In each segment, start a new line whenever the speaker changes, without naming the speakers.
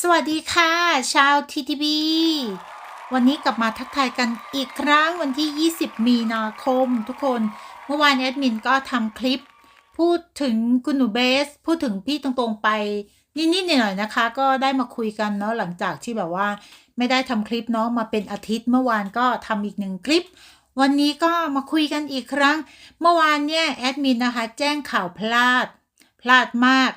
สวัสดีค่ะ ชาว TTB วันนี้กลับมาทักทายกันอีกครั้งวันที่ 20 มีนาคมทุกคน เมื่อวานแอดมินก็ทำคลิป พูดถึงคุณหนูเบส พูดถึงพี่ตรงๆไป นิดๆหน่อยๆนะคะ ก็ได้มาคุยกันเนาะหลังจากที่แบบว่า ไม่ได้ทำคลิปเนาะมาเป็นอาทิตย์เมื่อวานก็ทำอีกหนึ่งคลิป วันนี้ก็มาคุยกันอีกครั้ง เมื่อวานเนี่ยแอดมินนะคะ แจ้งข่าวพลาด พลาดมาก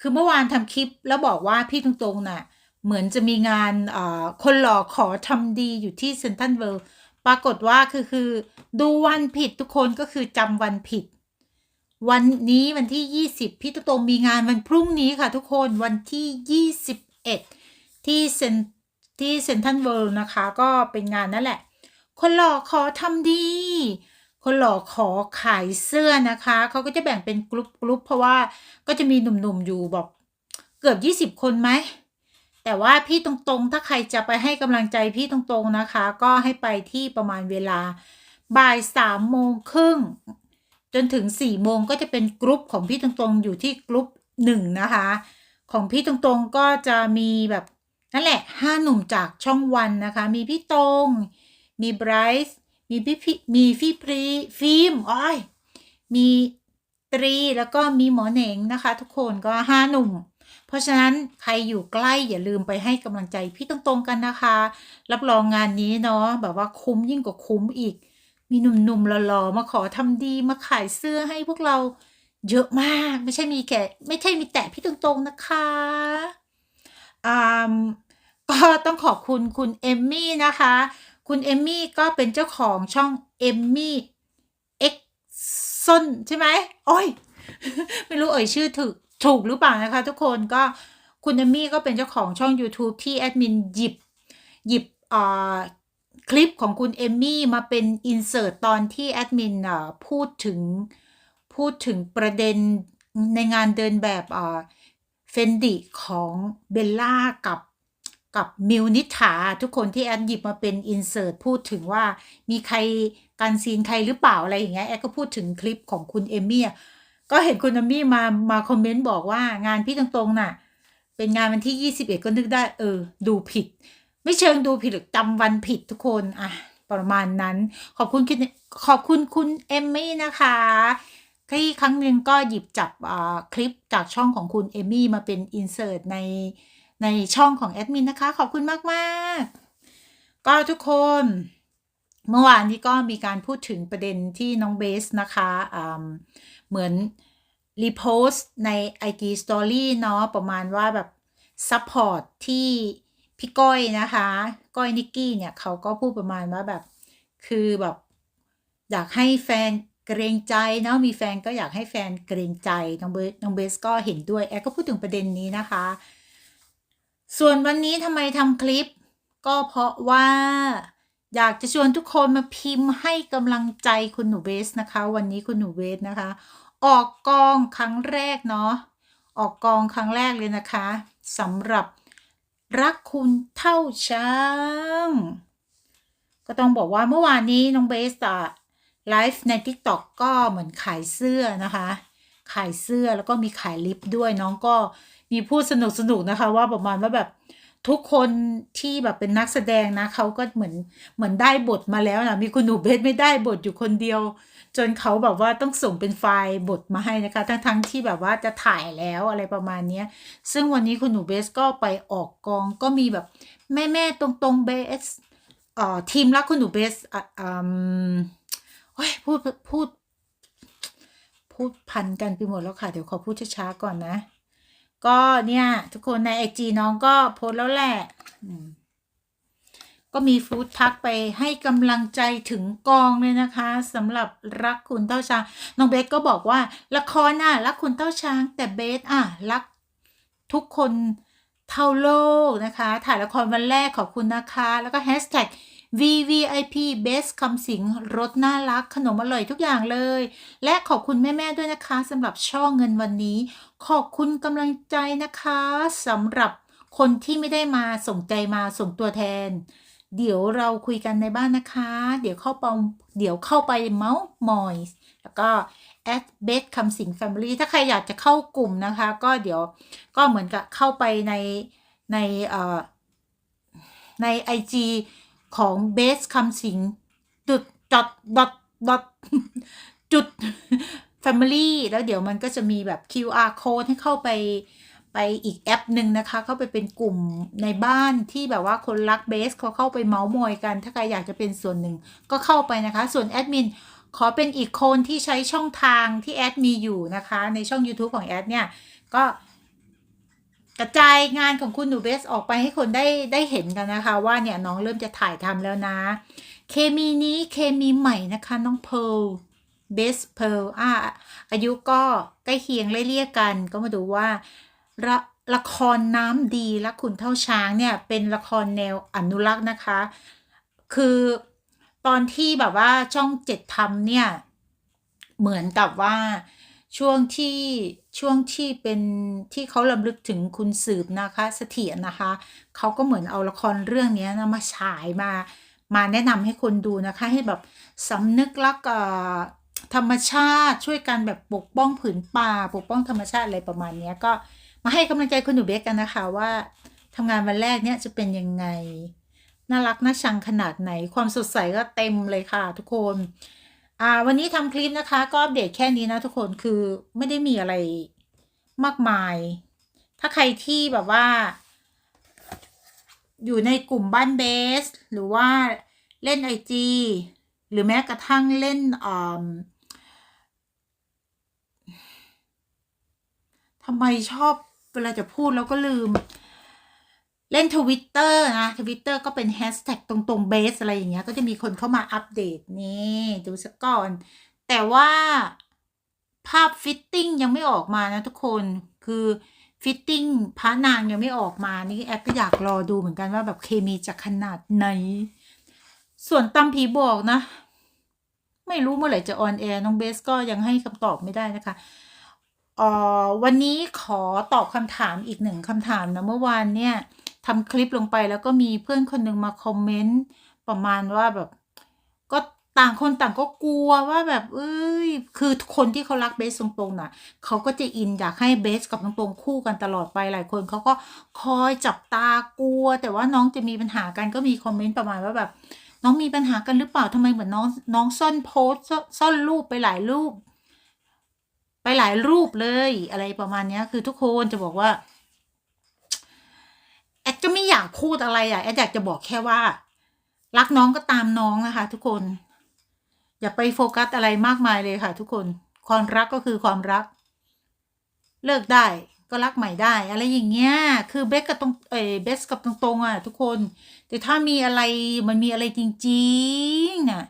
คือเมื่อวานทำคลิปแล้วบอกว่าพี่ตรงๆน่ะเหมือนจะมีงานเอ่อคนหล่อขอทำดีอยู่ที่เซนทันเวิลด์ปรากฏว่าคือคือดูวันผิดทุกคนก็คือจำวันผิด วันนี้วันที่ 20 พี่ตรงมีงานวันพรุ่งนี้ค่ะทุกคนวันที่ 21 ที่เซนที่เซนทันเวิลด์นะคะ ก็เป็นงานนั่นแหละ คนหล่อขอทำดี คนหล่อขอขายเสื้อนะคะเขาก็จะแบ่งเป็นกลุ่มกลุ่มเพราะว่าก็จะมีหนุ่มๆอยู่บอกเกือบ 20 คนไหมแต่ว่าพี่ตรงๆ ถ้าใครจะไปให้กำลังใจพี่ตรงๆนะคะ ก็ให้ไปที่ประมาณเวลาบ่ายสามโมงครึ่งจนถึงสี่โมงก็จะเป็นกลุ่มของพี่ตรงๆ อยู่ที่กลุ่มหนึ่งนะคะ ของพี่ตรงๆก็จะมีแบบนั่นแหละห้าหนุ่มจากช่องวันนะคะ มีพี่ตรง มีไบรท์ มีพี่พี่มีพี่พรีฟิล์มอ้อยมีตรีแล้วก็มีหมอเหน่งนะคะ ทุกคนก็ห้าหนุ่ม เพราะฉะนั้นใครอยู่ใกล้อย่าลืมไปให้กำลังใจพี่ตรงๆกันนะคะ รับรองงานนี้เนาะแบบว่าคุ้มยิ่งกว่าคุ้มอีก มีหนุ่มๆหล่อๆมาขอทำดีมาขายเสื้อให้พวกเราเยอะมากไม่ใช่มีแค่ไม่ใช่มีแต่พี่ตรงๆนะคะอ่าก็ต้องขอบคุณคุณเอมมี่นะคะ คุณเอมมี่ก็เป็นเจ้าของช่องเอมมี่เอ็กซนใช่ไหมโอ้ย ไม่รู้เอ่ยชื่อถูกถูกหรือเปล่านะคะทุกคนก็คุณเอมมี่ก็เป็นเจ้าของช่อง YouTube ที่แอดมินหยิบหยิบอ่าคลิปของคุณเอมมี่มาเป็นอินเสิร์ตตอนที่แอดมินอ่าพูดถึงพูดถึงประเด็นในงานเดินแบบอ่าเฟนดิของเบลล่ากับ กับมิวนิถาทุกคนที่แอดหยิบมาเป็นอินเสิร์ตพูดถึงว่ามีใครการซีนใครหรือเปล่าอะไรอย่างเงี้ยแอดก็พูดถึงคลิปของคุณเอมมี่ก็เห็นคุณเอมี่มามาคอมเมนต์บอกว่างานพี่ตรงๆน่ะ เป็นงานวันที่ 21 ก็นึกได้ เออ ดูผิด ไม่เชิงดูผิดหรือจำวันผิดทุกคนอะประมาณนั้น ขอบคุณคุณขอบคุณคุณเอมมี่นะคะที่ครั้งหนึ่งก็หยิบจับคลิปจากช่องของคุณเอมมี่มาเป็นอินเสิร์ตใน ในช่องของแอดมินนะคะ ขอบคุณมากๆ ก็ทุกคน เมื่อวานนี้ก็มีการพูดถึงประเด็นที่น้องเบสนะคะอ่าเหมือนรีโพสต์ใน IG Story เนาะประมาณว่าแบบซัพพอร์ตที่พี่ก้อยนะคะ ก้อยนิกกี้เนี่ยเขาก็พูดประมาณว่าแบบ คือแบบ อยากให้แฟนเกรงใจเนาะมีแฟนก็อยากให้แฟนเกรงใจน้องเบสน้องเบสก็เห็นด้วยแอดก็พูดถึงประเด็นนี้นะคะ ส่วนวันนี้ทำไมทำคลิป ก็เพราะว่า อยากจะชวนทุกคนมาพิมพ์ให้กำลังใจคุณหนูเบสนะคะ วันนี้คุณหนูเบสนะคะ ออกกองครั้งแรกเนาะออกกองครั้งแรกเลยนะคะสำหรับรักคุณเท่าช้าง ก็ต้องบอกว่าเมื่อวานนี้น้องเบสอะไลฟ์ใน TikTok ก็เหมือนขายเสื้อนะคะ ขายเสื้อแล้วก็มีขายลิปด้วยน้องก็ มีพูดสนุกสนุกๆนะคะ ว่าประมาณว่าแบบทุกคนที่แบบเป็นนักแสดงนะเขาก็เหมือนเหมือนได้บทมาแล้วนะมีคุณหนูเบสไม่ได้บทอยู่คนเดียว จนเขาแบบว่าต้องส่งเป็นไฟล์บทมาให้นะคะ ทั้งทั้งๆที่แบบว่าจะถ่ายแล้วอะไรประมาณนี้ซึ่งวันนี้คุณหนูเบสก็ไปออกกองก็มีแบบแม่แม่ตรงตรงๆเบสเอ่อทีมรักคุณหนูเบสอะอืมโอ้ยพูดพูด พูดพันกันไปหมดแล้วค่ะ เดี๋ยวขอพูดช้าๆก่อนนะ ก็เนี่ย ทุกคนในไอจีน้องก็โพสแล้วแหละก็มีฟู้ดทักไปให้กำลังใจถึงกองเลยนะคะสำหรับรักคุณเต้าช้างน้องเบสก็บอกว่า ละครน่ะรักคุณเต้าช้าง แต่เบสอะรักทุกคนเท่าโลกนะคะ ถ่ายละครวันแรกขอบคุณนะคะ แล้วก็แฮชแท็ก VVIP Best คำสิงรสน่ารักขนมอร่อยทุกอย่างเลย และขอบคุณแม่ ๆ ด้วยนะคะสำหรับช่องเงินวันนี้ ขอบคุณกำลังใจนะคะสำหรับคนที่ไม่ได้มาส่งใจมาส่งตัวแทน เดี๋ยวเราคุยกันในบ้านนะคะ เดี๋ยวเข้าไปเดี๋ยวเข้าไปเมาส์มอยแล้วก็แอดเบสคำสิงแฟมิลี่ถ้าใครอยากจะเข้ากลุ่มนะคะ ก็เดี๋ยวก็เหมือนกับเข้าไปในในเอ่อในไอจี ของเบสคำสิงจุดดอทดอทดอทจุด Family แล้วเดี๋ยวมันก็จะมีแบบ QR code ให้เข้าไปไปอีกแอปหนึ่งนะคะ เข้าไปเป็นกลุ่มในบ้านที่แบบว่าคนรักเบสเขาเข้าไปเมาส์มอยกัน ถ้าใครอยากจะเป็นส่วนหนึ่งก็เข้าไปนะคะ ส่วนแอดมินขอเป็นอีกคนที่ใช้ช่องทางที่แอดมีอยู่นะคะ ในช่อง YouTube ของแอดเนี่ย ก็ กระจายงานของคุณหนูเบสออกไปให้คนได้ได้เห็นกันนะคะ ว่าเนี่ยน้องเริ่มจะถ่ายทำแล้วนะ เคมีนี้เคมีใหม่นะคะน้องเพร์ลเบสเพร์ลอะอายุก็ใกล้เคียงไล่เลี่ยกัน ก็มาดูว่าละละครน้ำดีและขุนเท่าช้างเนี่ยเป็นละครแนวอนุรักษ์นะคะ คือตอนที่แบบว่าช่องเจ็ดทำเนี่ยเหมือนกับว่า ช่วงที่ช่วงที่เป็นที่เขาลำลึกถึงคุณสืบนะคะเสถียรนะคะเขาก็เหมือนเอาละครเรื่องนี้นะมาฉายมา มาแนะนำให้คนดูนะคะ ให้แบบสำนึกรักเอ่อธรรมชาติช่วยกันแบบปกป้องผืนป่า ปกป้องธรรมชาติอะไรประมาณนี้ก็มาให้กำลังใจคุณหนูเบสกันนะคะว่าทำงานวันแรกเนี่ยจะเป็นยังไงน่ารักน่าชังขนาดไหนความสดใสก็เต็มเลยค่ะทุกคน อ่าวันนี้ทำคลิปนะคะ ก็อัปเดตแค่นี้นะทุกคนคือไม่ได้มีอะไรมากมาย ถ้าใครที่แบบว่า อยู่ในกลุ่มบ้านเบส หรือว่าเล่นไอจีหรือแม้กระทั่งเล่นอ่าทำไมชอบเวลาจะพูดแล้วก็ลืม เล่นทวิตเตอร์นะทวิตเตอร์ก็เป็นแฮชแท็กตรงๆเบสอะไรอย่างเงี้ยก็จะมีคนเข้ามาอัปเดตนี่ดูสักก่อน แต่ว่าภาพฟิตติ้งยังไม่ออกมานะทุกคนคือฟิตติ้งพระนางยังไม่ออกมานี่แอปก็อยากรอดูเหมือนกันว่าแบบเคมีจะขนาดไหน ส่วนตำผีบอกนะ ไม่รู้เมื่อไหร่จะออนแอร์น้องเบสก็ยังให้คำตอบไม่ได้นะคะอ่อวันนี้ขอตอบคำถามอีกหนึ่งคำถามนะเมื่อวานเนี่ย ทำคลิปลงไปแล้วก็มีเพื่อนคนหนึ่งมาคอมเมนต์ประมาณว่าแบบก็ต่างคนต่างก็กลัวว่าแบบ เอ้ย คือคนที่เขารักเบสตรงๆน่ะเขาก็จะอินอยากให้เบสกับตรงๆคู่กันตลอดไปหลายคนเขาก็คอยจับตากลัว แต่ว่าน้องจะมีปัญหากันก็มีคอมเมนต์ประมาณว่าแบบ น้องมีปัญหากันหรือเปล่าทำไมเหมือนน้องน้องซ่อนโพสซ่อนซ่อนรูปไปหลายรูป ไปหลายรูปเลยอะไรประมาณเนี้ยคือทุกคนจะบอกว่า แอดจะไม่อยากพูดอะไรอะแอดอยากจะบอกแค่ว่า รักน้องก็ตามน้องนะคะ ทุกคน อย่าไปโฟกัสอะไรมากมายเลยค่ะ ทุกคน ความรักก็คือความรัก เลิกได้ก็รักใหม่ได้ อะไรอย่างเงี้ย คือเบสกับตรงเออเบสกับตรงๆอะทุกคน แต่ถ้ามีอะไรมันมีอะไรจริงๆน่ะ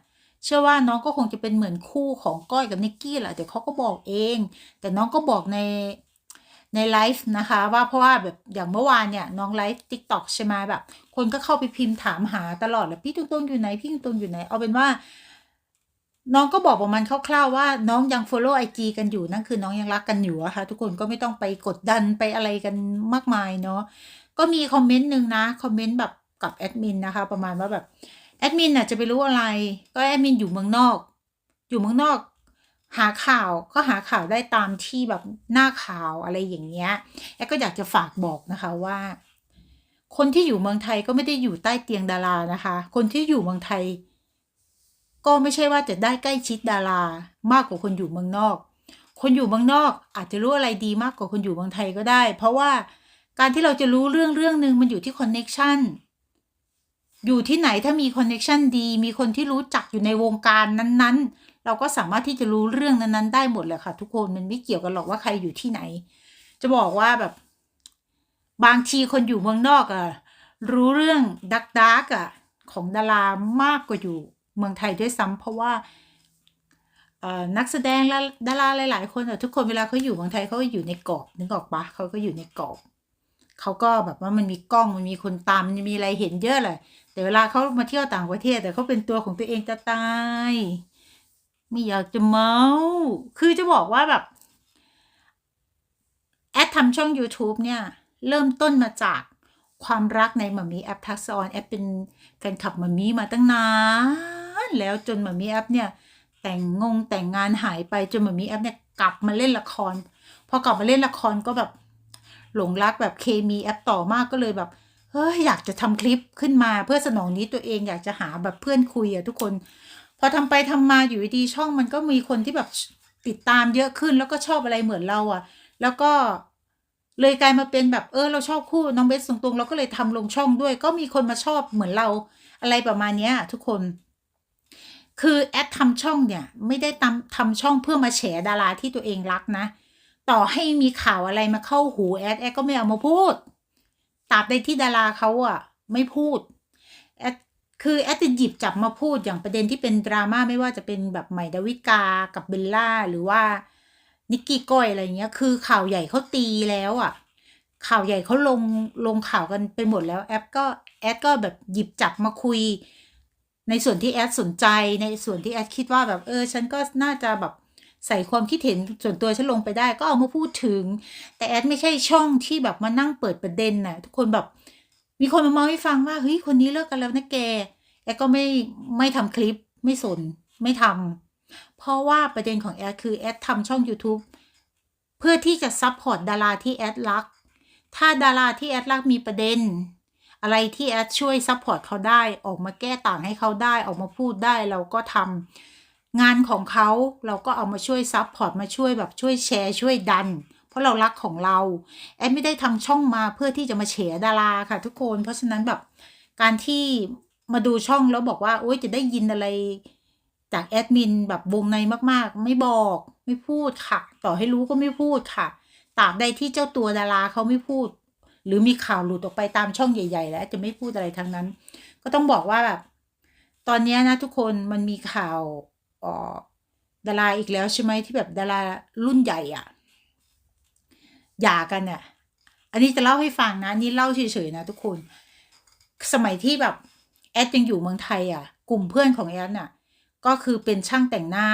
เชื่อว่าน้องก็คงจะเป็นเหมือนคู่ของก้อยกับนิกกี้แหละแต่เขาก็บอกเอง แต่น้องก็บอกใน ในไลฟ์นะคะ ว่าเพราะว่าแบบอย่างเมื่อวานเนี่ยน้องไลฟ์ติ๊กต็อกใช่ไหมแบบ คนก็เข้าไปพิมพ์ถามหาตลอดเลยพี่ตุ้งตุ้งอยู่ไหนพี่ตุ้งตุ้งอยู่ไหนเอาเป็นว่า น้องก็บอกประมาณคร่าวๆว่าน้องยัง follow IG กันอยู่นั่นคือน้องยังรักกันอยู่อะค่ะทุกคนก็ไม่ต้องไปกดดันไปอะไรกันมากมายเนาะก็มีคอมเมนต์หนึ่งนะคอมเมนต์แบบกับแอดมินนะคะ ประมาณว่าแบบแอดมินน่ะจะไปรู้อะไร ก็แอดมินอยู่เมืองนอก อยู่เมืองนอก หาข่าวก็หาข่าวได้ตามที่แบบหน้าข่าวอะไรอย่างเงี้ยแอดก็อยากจะฝากบอกนะคะว่า คนที่อยู่เมืองไทยก็ไม่ได้อยู่ใต้เตียงดารานะคะ คนที่อยู่เมืองไทย ก็ไม่ใช่ว่าจะได้ใกล้ชิดดารามากกว่าคนอยู่เมืองนอก คนอยู่เมืองนอกอาจจะรู้อะไรดีมากกว่าคนอยู่เมืองไทยก็ได้ เพราะว่าการที่เราจะรู้เรื่องเรื่องหนึ่งมันอยู่ที่คอนเน็ชันอยู่ที่ไหนถ้ามีคอนเน็ชันดี มีคนที่รู้จักอยู่ในวงการนั้นๆ เราก็สามารถที่จะรู้เรื่องนั้นๆได้หมดเลยค่ะ ทุกคนมันไม่เกี่ยวกันหรอกว่าใครอยู่ที่ไหน จะบอกว่าแบบ บางทีคนอยู่เมืองนอกอะรู้เรื่องดักดักอะของดารามากกว่าอยู่เมืองไทยด้วยซ้ำเพราะว่านักแสดงและดาราหลาย ๆ คนอะทุกคนเวลาเขาอยู่เมืองไทยเขาก็อยู่ในกรอบนึกออกปะเขาก็อยู่ในกรอบเขาก็แบบว่ามันมีกล้องมันมีคนตามมันมีอะไรเห็นเยอะเลยแต่เวลาเขามาเที่ยวต่างประเทศแต่เขาเป็นตัวของตัวเองจะตาย ไม่อยากจะเมาคือจะบอกว่าแบบแอดทำช่อง YouTube เนี่ย เริ่มต้นมาจากความรักในหมามีแอปทักษออนแอปเป็นแฟนคลับหมามีมาตั้งนานแล้วจนหมามีแอปเนี่ย แต่งงงแต่งงานหายไปจนหมามีแอปเนี่ยกลับมาเล่นละคร พอกลับมาเล่นละครก็แบบหลงรักแบบเคมีแอปต่อมากก็เลยแบบเฮ้ยอยากจะทำคลิปขึ้นมาเพื่อสนองนี้ตัวเองอยากจะหาแบบเพื่อนคุยอะทุกคน พอทำไปทำมาอยู่ดีช่องมันก็มีคนที่แบบติดตามเยอะขึ้นแล้วก็ชอบอะไรเหมือนเราอะแล้วก็เลยกลายมาเป็นแบบเออเราชอบคู่น้องเบสตรงๆเราก็เลยทำลงช่องด้วย ก็มีคนมาชอบเหมือนเราอะไรประมาณเนี้ย ทุกคน คือแอดทำช่องเนี่ย ไม่ได้ทำทำช่องเพื่อมาแฉดาราที่ตัวเองรักนะ ต่อให้มีข่าวอะไรมาเข้าหูแอดแอดก็ไม่เอามาพูดตราบใดที่ดาราเขาอะไม่พูด คือแอดจะหยิบจับมาพูดอย่างประเด็นที่เป็นดราม่าไม่ว่าจะเป็นแบบใหม่ดาวิกากับเบลล่าหรือว่านิกกี้ก้อยอะไรเงี้ย คือข่าวใหญ่เขาตีแล้วอะข่าวใหญ่เขาลงลงข่าวกันไปหมดแล้วแอปก็แอดก็แบบหยิบจับมาคุย ในส่วนที่แอดสนใจในส่วนที่แอดคิดว่าแบบเออ ฉันก็น่าจะแบบใส่ความคิดเห็นส่วนตัวฉันลงไปได้ก็เอามาพูดถึง แต่แอดไม่ใช่ช่องที่แบบมานั่งเปิดประเด็นน่ะทุกคนแบบ มีคนมาเมาให้ฟังว่าเฮ้ยคนนี้เลิกกันแล้วนะแกแอดก็ไม่ไม่ทำคลิปไม่สนไม่ทำเพราะว่าประเด็นของแอดคือแอดทำช่อง YouTube เพื่อที่จะซัพพอร์ตดาราที่แอดรัก ถ้าดาราที่แอดรักมีประเด็น อะไรที่แอดช่วยซัพพอร์ตเขาได้ ออกมาแก้ต่างให้เขาได้ ออกมาพูดได้เราก็ทำงานของเขาเราก็เอามาช่วยซัพพอร์ตมาช่วยแบบช่วยแชร์ช่วยดัน ราะเรารักของเรา แอดไม่ได้ทำช่องมาเพื่อที่จะมาเฉดาราค่ะ ทุกคน เพราะฉะนั้นแบบการที่มาดูช่องแล้วบอกว่าโอ๊ยจะได้ยินอะไรจากแอดมินแบบวงในมากๆ ไม่บอกไม่พูดค่ะ ต่อให้รู้ก็ไม่พูดค่ะตราบใดที่เจ้าตัวดาราเขาไม่พูด หรือมีข่าวหลุดออกไปตามช่องใหญ่ ๆ แล้วจะไม่พูดอะไรทั้งนั้น ก็ต้องบอกว่าแบบตอนนี้นะทุกคนมันมีข่าวออดาราอีกแล้วใช่ไหมที่แบบดารารุ่นใหญ่อะ หย่ากันเนี่ยอันนี้จะเล่าให้ฟังนะ นี่เล่าเฉยๆนะทุกคน สมัยที่แบบแอดยังอยู่เมืองไทยอะ กลุ่มเพื่อนของแอดน่ะ ก็คือเป็นช่างแต่งหน้า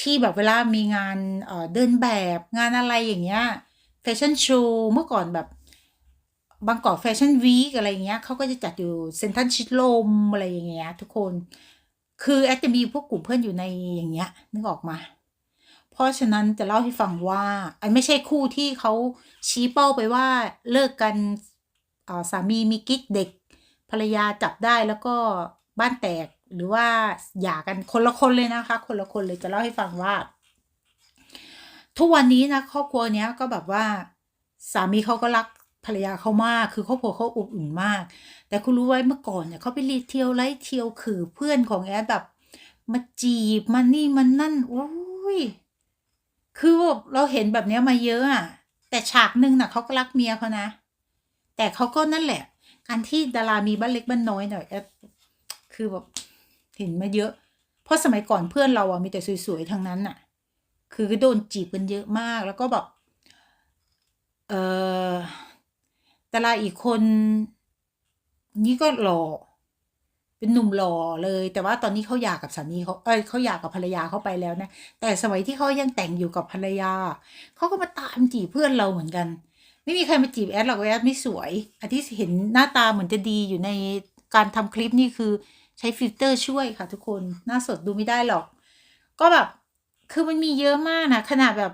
ที่แบบเวลามีงานเเดินแบบงานอะไรอย่างเงี้ยแฟชั่นโชว์เมื่อก่อนแบบบางกอกแฟชั่นวีคอะไรเงี้ยเขาก็จะจัดอยู่เซ็นทรัลชิดลมอะไรอย่างเงี้ยทุกคน คือแอดจะมีพวกกลุ่มเพื่อนอยู่ในอย่างเงี้ยนึกออกมา เพราะฉะนั้นจะเล่าให้ฟังว่าอันไม่ใช่คู่ที่เขาชี้เป้าไปว่าเลิกกันสามีมีกิ๊กเด็ก ภรรยาจับได้แล้วก็บ้านแตกหรือว่าหย่ากันคนละคนเลยนะคะ คนละคนเลยจะเล่าให้ฟังว่า ทุกวันนี้นะครอบครัวเนี้ยก็แบบว่าสามีเขาก็รักภรรยาเขามาก คือครอบครัวเขาอบอุ่นมาก แต่คุณรู้ไว้เมื่อก่อนเนี่ยเขาไปรีเที่ยวไล่เที่ยวคือเพื่อนของแอดแบบมาจีบมันนี่มันนั่นโอ้ย คือเราเห็นแบบนี้มาเยอะอะแต่ฉากหนึ่งน่ะเขาก็รักเมียเขานะ แต่เขาก็นั่นแหละ การที่ดารามีบ้านเล็กบ้านน้อยหน่อยคือแบบเห็นมาเยอะ เพราะสมัยก่อนเพื่อนเราอะมีแต่สวยๆทั้งนั้นอะคือโดนจีบกันเยอะมากแล้วก็แบบเออดาราอีกคน นี่ก็หล่อ เป็นหนุ่มหล่อเลย แต่ว่าตอนนี้เขาหย่ากับสามีเขาเอ้ยเขาหย่ากับภรรยาเขาไปแล้วนะ แต่สมัยที่เขายังแต่งอยู่กับภรรยา เขาก็มาตามจีบเพื่อนเราเหมือนกัน ไม่มีใครมาจีบแอดหรอกแอดไม่สวยอันที่เห็นหน้าตาเหมือนจะดีอยู่ในการทำคลิปนี่คือใช้ฟิลเตอร์ช่วยค่ะทุกคน หน้าสดดูไม่ได้หรอก ก็แบบ คือมันมีเยอะมากนะขนาดแบบ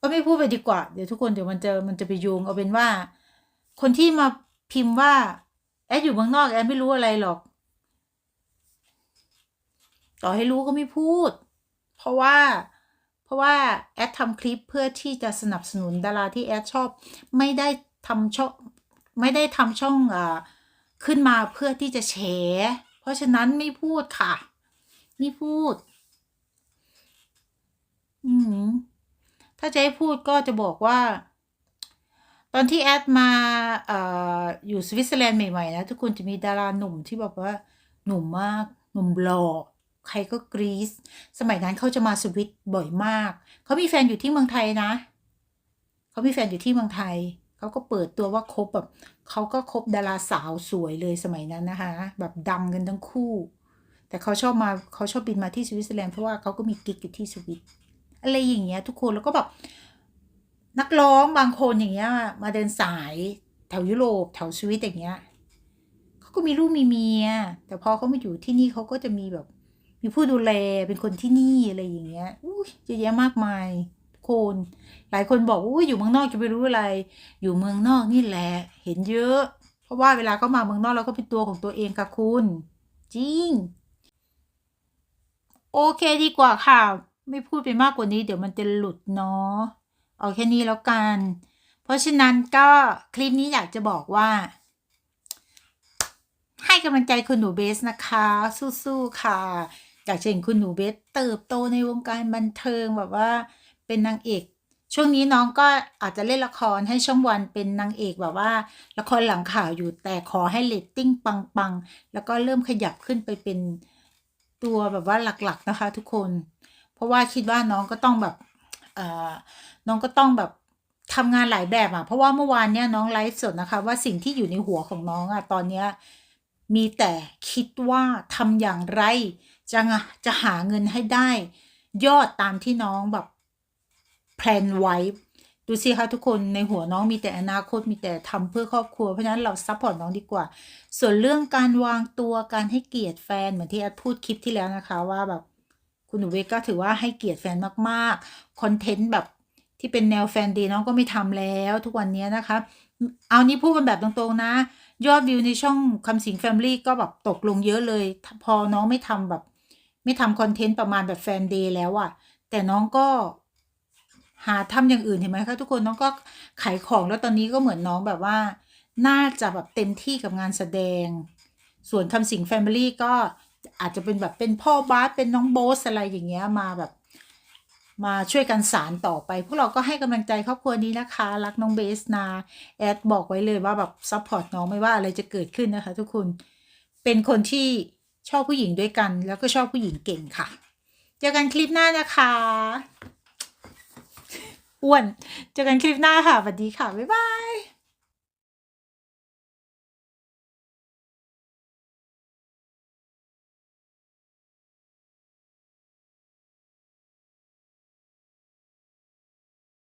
ก็ไม่พูดไปดีกว่า เดี๋ยวทุกคนเดี๋ยวมันจะมันจะไปโยงเอาเป็นว่า คนที่มาพิมพ์ว่า แอดอยู่เมืองนอกแอดไม่รู้อะไรหรอก ต่อให้รู้ก็ไม่พูด เพราะว่าเพราะว่าแอดทำคลิปเพื่อที่จะสนับสนุนดาราที่แอดชอบไม่ได้ทำช่องไม่ได้ทำช่องอ่าขึ้นมาเพื่อที่จะแฉ เพราะฉะนั้นไม่พูดค่ะ ไม่พูด อืมถ้าจะให้พูดก็จะบอกว่า ตอนที่แอดมาออยู่สวิตเซอร์แลนด์ใหม่ๆนะทุกคนจะมีดาราหนุ่มที่บอกว่าหนุ่มมากหนุ่มหล่อใครก็กรีซสมัยนั้นเขาจะมาสวิตบ่อยมาก เขามีแฟนอยู่ที่เมืองไทยนะ เขามีแฟนอยู่ที่เมืองไทย เขาก็เปิดตัวว่าคบแบบเขาก็คบดาราสาวสวยเลยสมัยนั้นนะคะ แบบดังกันทั้งคู่ แต่เขาชอบมาเขาชอบบินมาที่สวิตเซอร์แลนด์เพราะว่าเขาก็มีกิ๊กอยู่ที่สวิตอะไรอย่างเงี้ยทุกคนแล้วก็แบบ นักร้องบางคนอย่างเงี้ย มาเดินสายแถวยุโรปแถวสวิตอย่างเงี้ยเขาก็มีลูกมีเมีย แต่พอเขามาอยู่ที่นี่เขาก็จะมีแบบ มีผู้ดูแลเป็นคนที่นี่อะไรอย่างเงี้ยอู้เยอะแยะมากมายคนหลายคนบอกอุ้ยอยู่เมืองนอกจะไปรู้อะไร อยู่เมืองนอกนี่แหละเห็นเยอะ เพราะว่าเวลาเขามาเมืองนอกเราก็เป็นตัวของตัวเองค่ะคุณ จริง โอเคดีกว่าค่ะ ไม่พูดไปมากกว่านี้ เดี๋ยวมันจะหลุดเนาะ เอาแค่นี้แล้วกัน เพราะฉะนั้นก็คลิปนี้อยากจะบอกว่า ให้กำลังใจคุณหนูเบสนะคะ สู้ๆค่ะ อยากเห็นคุณหนูเบสเติบโตในวงการบันเทิงแบบว่าเป็นนางเอกช่วงนี้น้องก็อาจจะเล่นละครให้ช่องวันเป็นนางเอกแบบว่า ละครหลังข่าวอยู่แต่ขอให้เรตติ้งปังๆ แล้วก็เริ่มขยับขึ้นไปเป็นตัวแบบว่าหลักๆนะคะทุกคน เพราะว่าคิดว่าน้องก็ต้องแบบ น้องก็ต้องแบบทำงานหลายแบบอะเพราะว่าเมื่อวานเนี่ยน้องไลฟ์สดนะคะ ว่าสิ่งที่อยู่ในหัวของน้องอะตอนเนี้ยมีแต่คิดว่าทำอย่างไรจะงะจะหาเงินให้ได้ ยอดตามที่น้องแบบแพลนไว้ดูสิคะทุกคนในหัวน้องมีแต่อนาคตมีแต่ทำเพื่อครอบครัวเพราะฉะนั้นเราซัพพอร์ตน้องดีกว่า ส่วนเรื่องการวางตัวการให้เกียรติแฟนเหมือนที่แอดพูดคลิปที่แล้วนะคะว่าแบบ คุณหนูเวก็ถือว่าให้เกียรติแฟนมากๆ คอนเทนต์แบบที่เป็นแนวแฟนดย์น้องก็ไม่ทำแล้วทุกวันนี้นะคะ เอานี้พูดกันแบบตรงๆนะ ยอดวิวในช่องคำสิงแฟมิลี่ก็แบบตกลงเยอะเลย พอน้องไม่ทำแบบ ไม่ทำคอนเทนต์ประมาณแบบแฟนเดย์แล้วอะแต่น้องก็หาทำอย่างอื่นเห็นไหมคะทุกคนน้องก็ขายของแล้วตอนนี้ก็เหมือนน้องแบบว่า น่าจะแบบเต็มที่กับงานแสดง ส่วนคำสิงแฟมิลี่ก็ อาจจะเป็นแบบเป็นพ่อบาสเป็นน้องโบสอะไรอย่างเงี้ยมาแบบ มาช่วยกันสารต่อไป พวกเราก็ให้กำลังใจครอบครัวนี้นะคะ รักน้องเบสนาแอดบอกไว้เลยว่าแบบซัพพอร์ตน้องไม่ว่าอะไรจะเกิดขึ้นนะคะ ทุกคนเป็นคนที่ชอบผู้หญิงด้วยกัน แล้วก็ชอบผู้หญิงเก่งค่ะ เจอกันคลิปหน้านะคะอ้วน เจอกันคลิปหน้าค่ะสวัสดีค่ะ บ๊ายบาย